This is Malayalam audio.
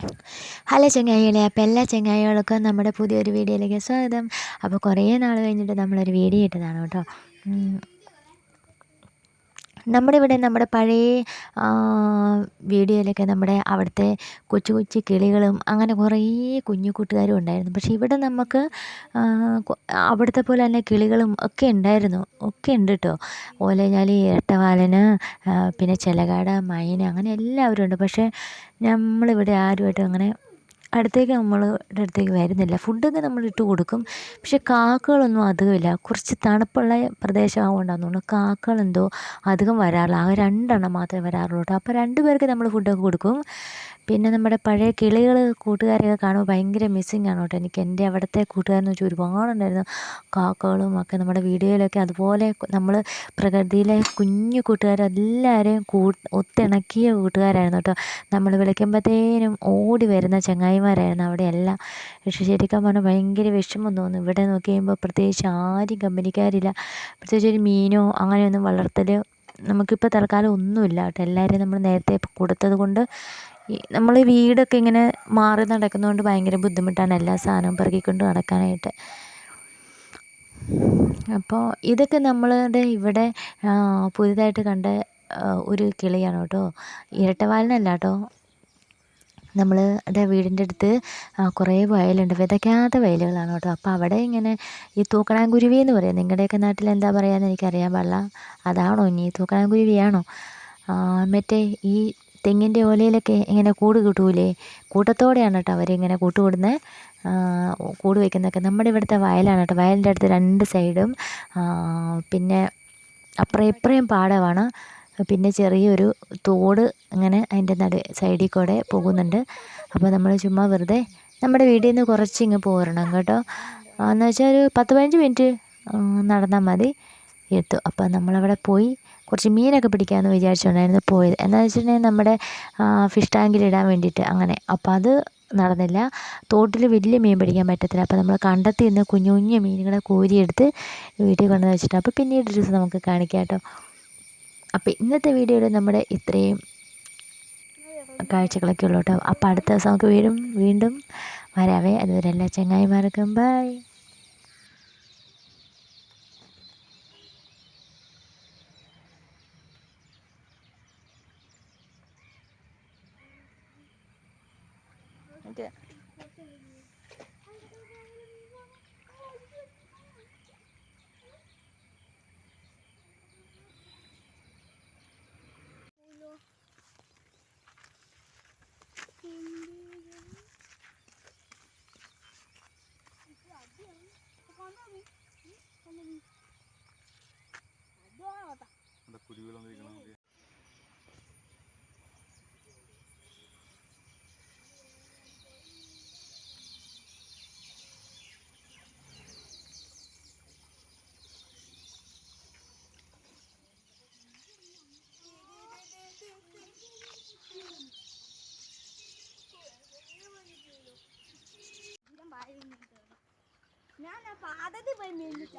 ഹലോ ചങ്ങായികളെ അപ്പോൾ എല്ലാ ചങ്ങായികൾക്കും നമ്മുടെ പുതിയൊരു വീഡിയോയിലേക്ക് സ്വാഗതം അപ്പോൾ കുറേ നാൾ കഴിഞ്ഞിട്ട് നമ്മളൊരു വീഡിയോ ഇട്ടതാണ് കേട്ടോ. നമ്മുടെ ഇവിടെ നമ്മുടെ പഴയ വീഡിയോയിലൊക്കെ നമ്മുടെ അവിടുത്തെ കൊച്ചു കൊച്ചു കിളികളും അങ്ങനെ കുറേ കുഞ്ഞു കൂട്ടുകാരും ഉണ്ടായിരുന്നു. പക്ഷേ ഇവിടെ നമുക്ക് അവിടുത്തെ പോലെ തന്നെ കിളികളും ഒക്കെ ഉണ്ടായിരുന്നു. ഒക്കെ ഉണ്ട് കേട്ടോ ഓലഞ്ഞാലി ഇരട്ടവാലന് പിന്നെ ചിലകാട മൈന അങ്ങനെ എല്ലാവരും ഉണ്ട്. പക്ഷേ നമ്മളിവിടെ ആരുമായിട്ടും അങ്ങനെ അടുത്തേക്ക് നമ്മളുടെ അടുത്തേക്ക് വരുന്നില്ല. ഫുഡൊക്കെ നമ്മൾ ഇട്ട് കൊടുക്കും. പക്ഷെ കാക്കകളൊന്നും അധികമില്ല കുറച്ച് തണുപ്പുള്ള പ്രദേശമാകൊണ്ടാന്ന് തോന്നുന്നു കാക്കകളെന്തോ അധികം വരാറില്ല. ആകെ രണ്ടെണ്ണം മാത്രമേ വരാറുള്ളൂ കേട്ടോ. അപ്പോൾ രണ്ട് പേർക്ക് നമ്മൾ ഫുഡൊക്കെ കൊടുക്കും. പിന്നെ നമ്മുടെ പഴയ കിളികൾ കൂട്ടുകാരെയൊക്കെ കാണുമ്പോൾ ഭയങ്കര മിസ്സിങ് ആണ് കേട്ടോ. എനിക്ക് എന്റെ അവിടുത്തെ കൂട്ടുകാരെന്ന് വെച്ചാൽ ഒരുപാടുണ്ടായിരുന്നു. കാക്കകളും ഒക്കെ നമ്മുടെ വീഡിയോയിലൊക്കെ അതുപോലെ നമ്മൾ പ്രകൃതിയിലെ കുഞ്ഞു കൂട്ടുകാരെല്ലാവരെയും കൂ ഒത്തിണക്കിയ കൂട്ടുകാരായിരുന്നു കേട്ടോ. നമ്മൾ വിളിക്കുമ്പോഴത്തേനും ഓടി വരുന്ന ചങ്ങായിമാരായിരുന്നു അവിടെ എല്ലാം. പക്ഷേ ശരിക്കും പറഞ്ഞാൽ ഭയങ്കര വിഷമം തോന്നും ഇവിടെ നോക്കി കഴിയുമ്പോൾ പ്രത്യേകിച്ച് ആരും കമ്പനിക്കാരില്ല. പ്രത്യേകിച്ച് ഒരു മീനോ അങ്ങനെയൊന്നും വളർത്തൽ നമുക്കിപ്പോൾ തൽക്കാലം ഒന്നുമില്ല കേട്ടോ. എല്ലാവരെയും നമ്മൾ നേരത്തെ കൊടുത്തത് കൊണ്ട് നമ്മൾ വീടൊക്കെ ഇങ്ങനെ മാറി നടക്കുന്നതുകൊണ്ട് ഭയങ്കര ബുദ്ധിമുട്ടാണ് എല്ലാ സാധനവും പെറുക്കിക്കൊണ്ട് നടക്കാനായിട്ട്. അപ്പോൾ ഇതൊക്കെ നമ്മളുടെ ഇവിടെ പുതിയതായിട്ട് കണ്ട ഒരു കിളിയാണ് കേട്ടോ. ഇരട്ടവാലിനല്ല കേട്ടോ എന്റെ വീടിന്റെ അടുത്ത് കുറേ വയലുണ്ട്. വിതയ്ക്കാത്ത വയലുകളാണ് കേട്ടോ. അപ്പോൾ അവിടെ ഇങ്ങനെ ഈ തൂക്കണാങ്കുരുവി എന്ന് പറയും. നിങ്ങളുടെയൊക്കെ നാട്ടിൽ എന്താ പറയുക എന്ന് എനിക്കറിയാൻ പാടില്ല. അതാണോ ഇനി തൂക്കണാങ്കുരുവിയാണോ? മറ്റേ ഈ തെങ്ങിന്റെ ഓലയിലൊക്കെ ഇങ്ങനെ കൂട് കിട്ടൂലേ? കൂട്ടത്തോടെയാണ് കേട്ടോ അവരിങ്ങനെ കൂട്ട് കൂടുന്നത് കൂട് വയ്ക്കുന്നതൊക്കെ നമ്മുടെ ഇവിടുത്തെ വയലാണ് കേട്ടോ വയലിന്റെ അടുത്ത് രണ്ട് സൈഡും പിന്നെ അപ്പുറം ഇപ്പുറയും പാടമാണ്. പിന്നെ ചെറിയൊരു തോട് അങ്ങനെ അതിന്റെ നടു സൈഡിൽ കൂടെ പോകുന്നുണ്ട്. അപ്പോൾ നമ്മൾ ചുമ്മാ വെറുതെ നമ്മുടെ വീട്ടിൽ നിന്ന് കുറച്ച് ഇങ്ങ് പോരണം കേട്ടോ. എന്ന് വെച്ചാൽ ഒരു പത്ത് പതിനഞ്ച് മിനിറ്റ് നടന്നാൽ മതി. എത്തും. അപ്പോൾ നമ്മളവിടെ പോയി കുറച്ച് മീനൊക്കെ പിടിക്കാമെന്ന് വിചാരിച്ചുകൊണ്ടായിരുന്നു പോയത്. എന്താണെന്ന് വെച്ചിട്ടുണ്ടെങ്കിൽ നമ്മുടെ ഫിഷ് ടാങ്കിൽ ഇടാൻ വേണ്ടിയിട്ട് അങ്ങനെ. അപ്പോൾ അത് നടന്നില്ല. തോട്ടിൽ വലിയ മീൻ പിടിക്കാൻ പറ്റത്തില്ല. അപ്പോൾ നമ്മൾ കണ്ടെത്തി നിന്ന് കുഞ്ഞു കുഞ്ഞു മീനുകളെ കോരിയെടുത്ത് വീട്ടിൽ കൊണ്ടുവന്ന് വെച്ചിട്ട് അപ്പോൾ പിന്നീട് ദിവസം നമുക്ക് കാണിക്കാം കേട്ടോ. അപ്പോൾ ഇന്നത്തെ വീഡിയോയിൽ നമ്മുടെ ഇത്രയും കാഴ്ചകളൊക്കെ ഉള്ളൂ കേട്ടോ. അപ്പോൾ അടുത്ത ദിവസം നമുക്ക് വീണ്ടും വീണ്ടും വരാവേ. അതുവരെ എല്ലാ ചങ്ങായിമാർക്കും ബൈ. ഇവിടെ കുരുവികൾ വന്നിരിക്കണം ഞാൻ പാതത്തിൽ പോയി മേടിച്ചു